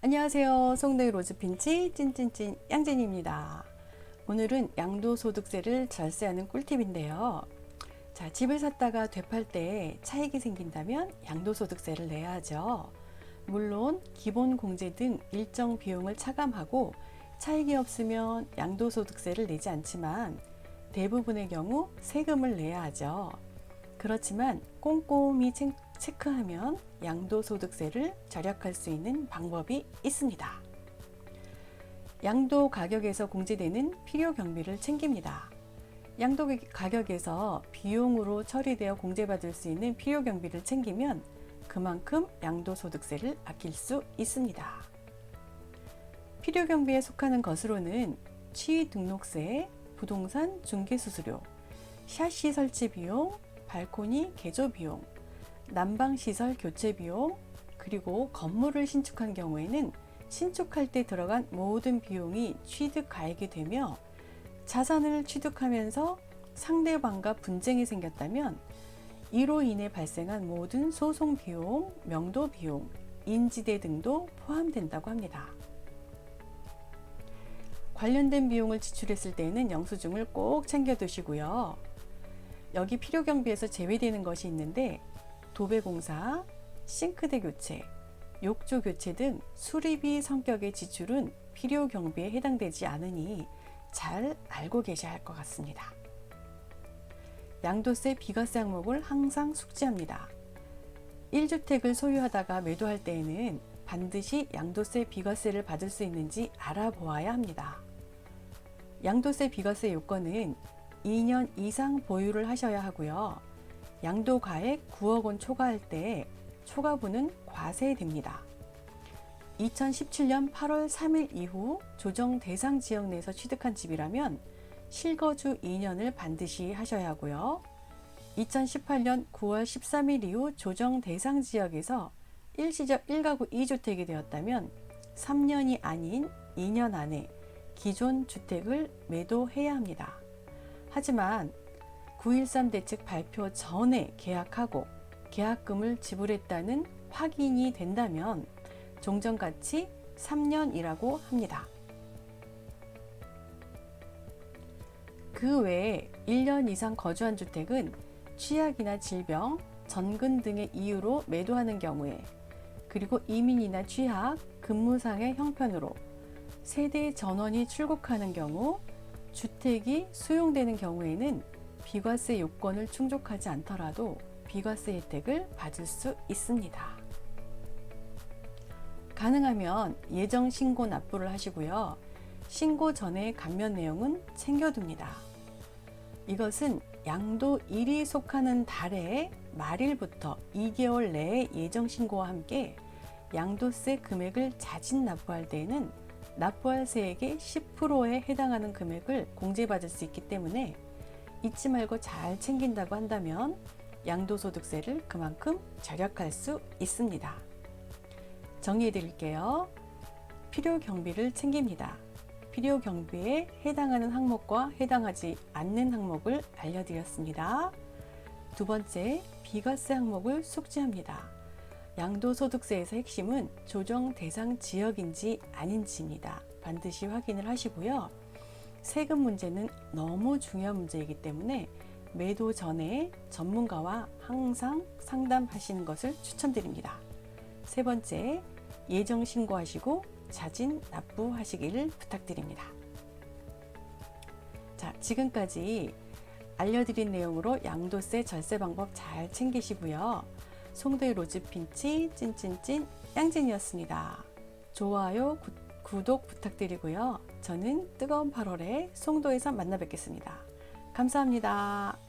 안녕하세요. 송도의 로즈핀치 찐찐찐 양진입니다. 오늘은 양도소득세를 절세하는 꿀팁인데요. 자, 집을 샀다가 되팔 때 차익이 생긴다면 양도소득세를 내야 하죠. 물론 기본 공제 등 일정 비용을 차감하고 차익이 없으면 양도소득세를 내지 않지만 대부분의 경우 세금을 내야 하죠. 그렇지만 꼼꼼히 체- 체크하면 양도소득세를 절약할 수 있는 방법이 있습니다. 양도 가격에서 공제되는 필요 경비를 챙깁니다. 양도 가격에서 비용으로 처리되어 공제받을 수 있는 필요 경비를 챙기면 그만큼 양도소득세를 아낄 수 있습니다. 필요 경비에 속하는 것으로는 취 등록세, 부동산 중개 수수료, 샤시 설치 비용, 발코니 개조 비용, 난방 시설 교체 비용, 그리고 건물을 신축한 경우에는 신축할 때 들어간 모든 비용이 취득 가액이 되며 자산을 취득하면서 상대방과 분쟁이 생겼다면 이로 인해 발생한 모든 소송 비용, 명도 비용, 인지대 등도 포함된다고 합니다. 관련된 비용을 지출했을 때에는 영수증을 꼭 챙겨 두시고요. 여기 필요 경비에서 제외되는 것이 있는데 도배 공사, 싱크대 교체, 욕조 교체 등 수리비 성격의 지출은 필요 경비에 해당되지 않으니 잘 알고 계셔야 할 것 같습니다. 양도세, 비과세 항목을 항상 숙지합니다. 1주택을 소유하다가 매도할 때에는 반드시 양도세, 비과세를 받을 수 있는지 알아보아야 합니다. 양도세, 비과세 요건은 2년 이상 보유를 하셔야 하고요. 양도 가액 9억 원 초과할 때 초과분은 과세됩니다. 2017년 8월 3일 이후 조정 대상 지역 내에서 취득한 집이라면 실거주 2년을 반드시 하셔야 하고요. 2018년 9월 13일 이후 조정 대상 지역에서 일시적 1가구 2주택이 되었다면 3년이 아닌 2년 안에 기존 주택을 매도해야 합니다. 하지만 9.13 대책 발표 전에 계약하고 계약금을 지불했다는 확인이 된다면 종전가치 3년이라고 합니다. 그 외에 1년 이상 거주한 주택은 취약이나 질병, 전근 등의 이유로 매도하는 경우에 그리고 이민이나 취약, 근무상의 형편으로 세대 전원이 출국하는 경우 주택이 수용되는 경우에는 비과세 요건을 충족하지 않더라도 비과세 혜택을 받을 수 있습니다. 가능하면 예정 신고 납부를 하시고요. 신고 전에 감면 내용은 챙겨둡니다. 이것은 양도 1이 속하는 달의 말일부터 2개월 내에 예정 신고와 함께 양도세 금액을 자진 납부할 때에는 납부할 세액의 10%에 해당하는 금액을 공제받을 수 있기 때문에 잊지 말고 잘 챙긴다고 한다면 양도소득세를 그만큼 절약할 수 있습니다. 정리해 드릴게요. 필요 경비를 챙깁니다. 필요 경비에 해당하는 항목과 해당하지 않는 항목을 알려드렸습니다. 두 번째, 비과세 항목을 숙지합니다. 양도소득세에서 핵심은 조정 대상 지역인지 아닌지입니다. 반드시 확인을 하시고요. 세금 문제는 너무 중요한 문제이기 때문에 매도 전에 전문가와 항상 상담하시는 것을 추천드립니다. 세 번째, 예정 신고하시고 자진 납부하시기를 부탁드립니다. 자, 지금까지 알려드린 내용으로 양도세 절세 방법 잘 챙기시고요. 송도의 로즈핀치 찐찐찐 양진이었습니다. 좋아요, 구, 구독 부탁드리고요. 저는 뜨거운 8월에 송도에서 만나 뵙겠습니다. 감사합니다.